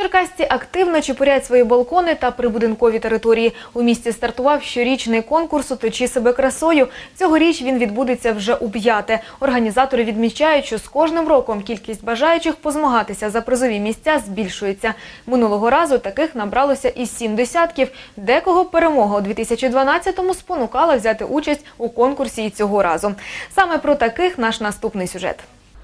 Черкасці активно чепурять свої балкони та прибудинкові території. У місті стартував щорічний конкурс «Оточи себе красою». Цьогоріч він відбудеться вже у п'яте. Організатори відмічають, що з кожним роком кількість бажаючих позмагатися за призові місця збільшується. Минулого разу таких набралося із сім десятків. Декого перемога у 2012-му спонукала взяти участь у конкурсі і цього разу. Саме про таких наш наступний сюжет.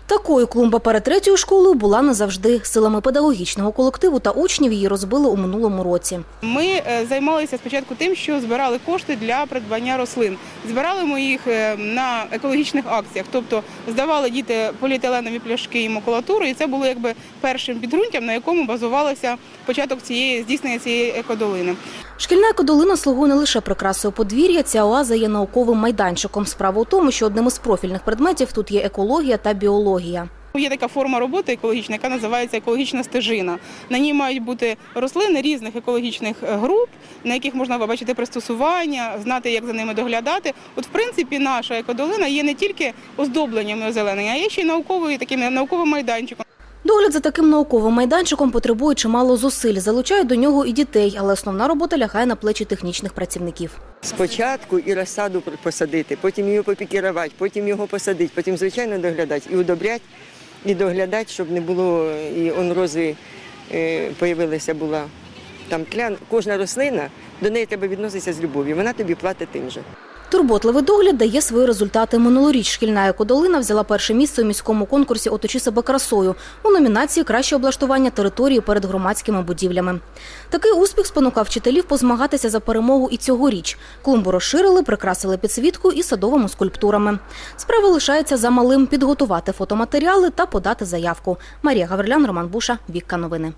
Такою клумба перед третьою школою була не завжди. Силами педагогічного колективу та учнів її розбили у минулому році. Ми е, займалися спочатку тим, що збирали кошти для придбання рослин. Збирали ми їх е, на екологічних акціях, тобто здавали діти поліетиленові пляшки і макулатуру, і це було якби першим підґрунтям, на якому базувалося початок цієї здійснення цієї екодолини. Шкільна екодолина слугує не лише прикрасою подвір'я, ця оаза є науковим майданчиком. Справа у тому, що одним із профільних предметів тут є екологія та біологія. Є така форма роботи екологічна, яка називається екологічна стежина. На ній мають бути рослини різних екологічних е, груп, на яких можна побачити пристосування, знати, як за ними доглядати. От, в принципі, наша екодолина є не тільки оздобленням і озеленення, а є ще й науковою таким науковим майданчиком. Догляд за таким науковим майданчиком потребує чимало зусиль. Залучають до нього і дітей, але основна робота лягає на плечі технічних працівників. Спочатку і розсаду посадити, потім його попікірувати, потім його посадити, потім, звичайно, доглядати і удобряти, і доглядати, щоб не було і онрози з'явилася появилася була там тлян. Кожна рослина до неї треба відноситися з любов'ю. Вона тобі платить тим же. Турботливий догляд дає свої результати. Минулоріч шкільна екодолина взяла перше місце у міському конкурсі «Оточи себе красою» у номінації Краще облаштування території перед громадськими будівлями. Такий успіх спонукав вчителів позмагатися за перемогу і цьогоріч. Клумбу розширили, прикрасили підсвітку і садовими скульптурами. Справа лишається за малим підготувати фотоматеріали та подати заявку. Марія Гаврилян, Роман Буша, Вікка Новини.